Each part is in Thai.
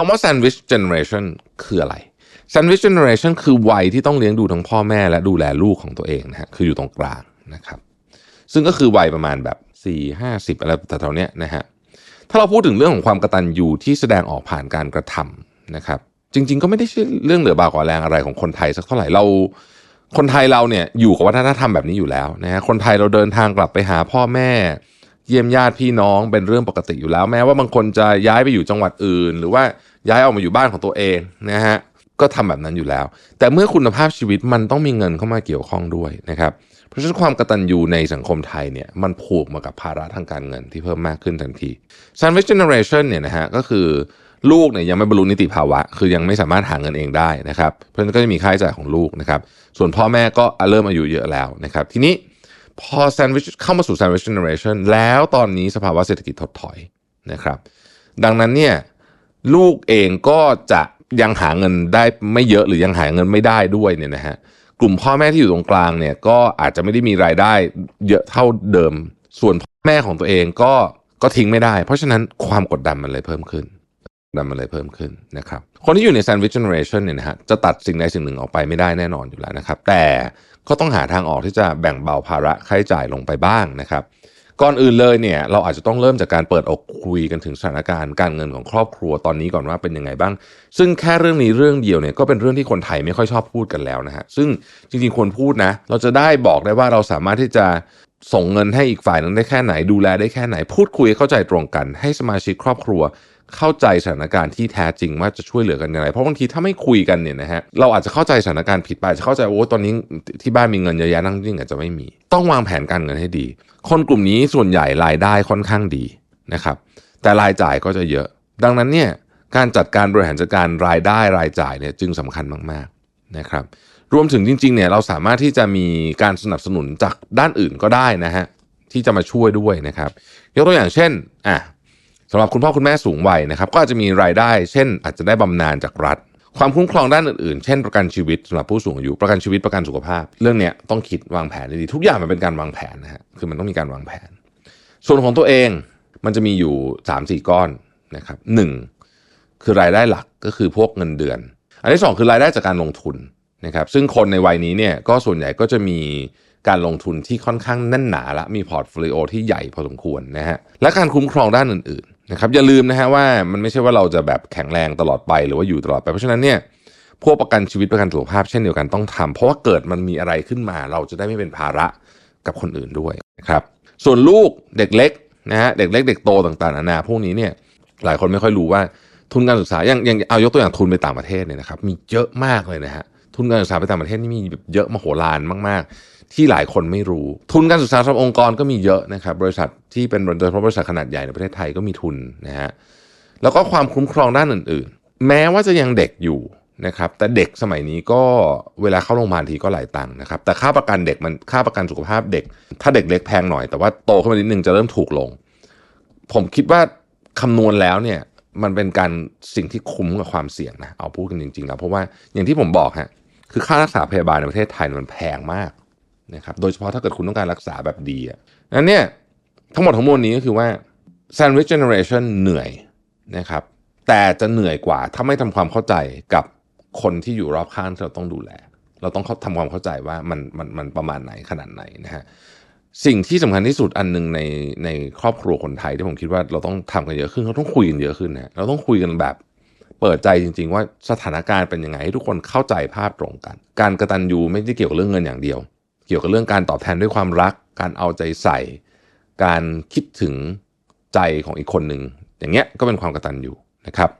คำว่า sandwich generation คืออะไร sandwich generation คือวัยที่ต้องเลี้ยงดูทั้งพ่อแม่และดูแลลูกของตัวเองนะฮะคืออยู่ตรงกลางนะครับซึ่งก็คือวัยประมาณแบบ 4 50 อะไรแต่แถวๆเนี้ยนะฮะถ้าเราพูดถึงเรื่องของความกระตัญญูที่แสดงออกผ่านการกระทำนะครับจริง ๆ ก็ไม่ได้ใช่เรื่องเหลือบากกว่าแรงอะไรของคนไทยสักเท่าไหร่เราคนไทยเราเนี่ยอยู่กับวัฒนธรรมแบบนี้อยู่แล้วนะฮะคนไทยเราเดินทางกลับไปหาพ่อแม่ เยี่ยมญาติพี่น้องเป็นเรื่องปกติอยู่แล้ว แม้ว่าบางคนจะย้ายไปอยู่จังหวัดอื่น หรือว่าย้ายออกมาอยู่บ้านของตัวเองนะฮะก็ทำแบบนั้นอยู่แล้ว แต่เมื่อคุณภาพชีวิตมันต้องมีเงินเข้ามาเกี่ยวข้องด้วยนะครับเพราะฉะนั้นความกระตัญญูในสังคมไทยเนี่ยมันผูกมากับภาระทางการเงินที่เพิ่มมากขึ้นทันที sandwich generation เนี่ยนะฮะก็คือลูกเนี่ยยังไม่บรรลุนิติภาวะ คือยังไม่สามารถหาเงินเองได้นะครับ เพราะฉะนั้นก็จะมีค่าใช้จ่ายของลูกนะครับ ส่วนพ่อแม่ก็เริ่มอายุเยอะแล้วนะครับ ทีนี้ พอ sandwich เข้ามาสู่ sandwich generation แล้วตอนนี้สภาวะเศรษฐกิจถดถอยนะครับ ดังนั้นเนี่ยลูกเองก็จะยังหาเงินได้ไม่เยอะหรือยังหาเงินไม่ได้ด้วยเนี่ยนะฮะกลุ่มพ่อแม่ที่อยู่ตรงกลางเนี่ยก็อาจจะไม่ได้มีรายได้เยอะเท่าเดิม ส่วนพ่อแม่ของตัวเองก็ก็ทิ้งไม่ได้ เพราะฉะนั้นความกดดันมันเลยเพิ่มขึ้น ดันมันเลยเพิ่มขึ้นนะครับ คนที่อยู่ใน sandwich generation เนี่ยนะฮะจะตัดสิ่งใดสิ่งหนึ่งออกไปไม่ได้แน่นอนอยู่แล้วนะครับ แต่ก็ต้องหาทางออกที่จะแบ่งเบาภาระค่าใช้จ่ายลงไปบ้างนะครับ ก่อนอื่นเลยเนี่ยเราอาจจะต้องเริ่มจากการเปิดอกคุยกันถึงสถานการณ์การเงินของครอบครัวตอนนี้ก่อนว่าเป็นยังไงบ้าง ซึ่งแค่เรื่องนี้เรื่องเดียวเนี่ยก็เป็นเรื่องที่คนไทยไม่ค่อยชอบพูดกันแล้วนะฮะซึ่งจริงๆควรพูดนะ เราจะได้บอกได้ว่าเราสามารถที่จะส่งเงินให้อีกฝ่ายนึงได้แค่ไหนดูแลได้แค่ไหน พูดคุยเข้าใจตรงกัน ให้สมาชิกครอบครัว เข้าใจสถานการณ์ที่แท้จริงว่าจะช่วยเหลือกันยังไงเพราะบางทีถ้าไม่คุยกันเนี่ยนะฮะเราอาจจะเข้าใจสถานการณ์ผิดไปจะเข้าใจโอ้ตอนนี้ที่บ้านมีเงินเยอะแยะนั่งจริงอาจจะไม่มี ต้องวางแผนการเงินให้ดี คนกลุ่มนี้ส่วนใหญ่รายได้ค่อนข้างดีนะครับ แต่รายจ่ายก็จะเยอะ ดังนั้นเนี่ยการจัดการบริหารจัดการรายได้รายจ่ายเนี่ยจึงสำคัญมากๆนะครับ รวมถึงจริงๆเนี่ยเราสามารถที่จะมีการสนับสนุนจากด้านอื่นก็ได้นะฮะที่จะมาช่วยด้วยนะครับ ยกตัวอย่างเช่นอะ สำหรับคุณพ่อคุณแม่สูงวัยนะครับก็อาจจะมีรายได้ เช่น อาจจะได้บำนาญจากรัฐ ความคุ้มครองด้านอื่นๆ เช่นประกันชีวิตสำหรับผู้สูงอายุประกันชีวิตประกันสุขภาพ เรื่องเนี้ยต้องคิดวางแผนดีๆทุกอย่างมันเป็นการวางแผนนะฮะคือมันต้องมีการวางแผน ส่วนของตัวเองมันจะมีอยู่ 3 4 ก้อนนะครับหนึ่งคือรายได้หลักก็คือพวกเงินเดือน อันที่ 2 คือรายได้จากการลงทุนนะครับซึ่งคนในวัยนี้เนี่ยก็ส่วนใหญ่ก็จะมีการลงทุนที่ค่อนข้างแน่นหนาและมีพอร์ตโฟลิโอที่ใหญ่พอสมควรนะฮะและการคุ้มครองด้านอื่น นะครับอย่าลืมนะฮะว่ามันไม่ใช่ว่าเราจะแบบแข็งแรงตลอดไปหรือว่าอยู่ตลอดไป เพราะฉะนั้นเนี่ยพวกประกันชีวิตประกันสุขภาพเช่นเดียวกันต้องทำเพราะว่าเกิดมันมีอะไรขึ้นมา เราจะได้ไม่เป็นภาระกับคนอื่นด้วยนะครับส่วนลูกเด็กเล็กนะฮะเด็กเล็กเด็กโตต่างๆนานาพวกนี้เนี่ยหลายคนไม่ค่อยรู้ว่าทุนการศึกษาอย่างอย่างเอายกตัวอย่างทุนไปต่างประเทศเนี่ยนะครับมีเยอะมากเลยนะฮะทุนการศึกษาไปต่างประเทศนี่มีเยอะมโหฬารมากๆ ที่หลายคนไม่รู้ ทุนการศึกษาสำหรับองค์กรก็มีเยอะนะครับบริษัทที่เป็นโดยเฉพาะบริษัทขนาดใหญ่ในประเทศไทยก็มีทุนนะฮะแล้วก็ความคุ้มครองด้านอื่นๆ แม้ว่าจะยังเด็กอยู่นะครับแต่เด็กสมัยนี้ก็เวลาเข้าโรงพยาบาลทีก็หลายตังค์นะครับแต่ค่าประกันเด็กมันค่าประกันสุขภาพเด็ก ถ้าเด็กเล็กแพงหน่อยแต่ว่าโตขึ้นมานิดนึงจะเริ่มถูกลง ผมคิดว่าคำนวณแล้วเนี่ยมันเป็นการสิ่งที่คุ้มกับความเสี่ยงนะเอาพูดกันจริงๆแล้วเพราะว่าอย่างที่ผมบอกฮะคือค่ารักษาพยาบาลในประเทศไทยมันแพงมาก นะครับโดยเฉพาะถ้าเกิดคุณต้องการรักษาแบบดีอะนั้นเนี่ยทั้งหมดทั้งมวลนี้ก็คือว่า sandwich generation เหนื่อยนะครับแต่จะเหนื่อยกว่าถ้าไม่ทำความเข้าใจกับคนที่อยู่รอบข้างที่เราต้องดูแล เราต้องทำความเข้าใจว่ามันมันมันประมาณไหนขนาดไหนนะฮะสิ่งที่สำคัญที่สุดอันหนึ่งในในครอบครัวคนไทยที่ผมคิดว่าเราต้องทำกันเยอะขึ้นเราต้องคุยกันเยอะขึ้นนะเราต้องคุยกันแบบเปิดใจจริง ๆ ว่าสถานการณ์เป็นยังไงให้ทุกคนเข้าใจภาพตรงกัน การกระตันยูไม่ได้เกี่ยวกับเรื่องเงินอย่างเดียว เกี่ยวกับเรื่องการตอบแทนด้วยความรัก การเอาใจใส่ การคิดถึงใจของอีกคนหนึ่งอย่างเงี้ยก็เป็นความกระตันยูนะครับ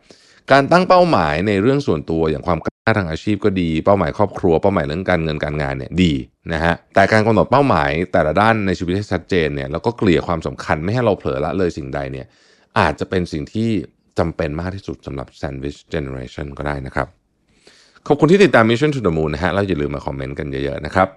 การตั้งเป้าหมายในเรื่องส่วนตัวอย่างความก้าวหน้าทางอาชีพก็ดี เป้าหมายครอบครัวเป้าหมายเรื่องการเงินการงานเนี่ยดีนะฮะแต่การกำหนดเป้าหมายแต่ละด้านในชีวิตให้ชัดเจนเนี่ยแล้วก็เกลี่ยความสำคัญไม่ให้เราเผลอละเลยสิ่งใดเนี่ยอาจจะเป็นสิ่งที่จำเป็นมากที่สุดสำหรับ Sandwich Generation ก็ได้นะครับ ขอบคุณที่ติดตาม Mission to the Moon นะฮะแล้วอย่าลืมมาคอมเมนต์กันเยอะๆนะครับ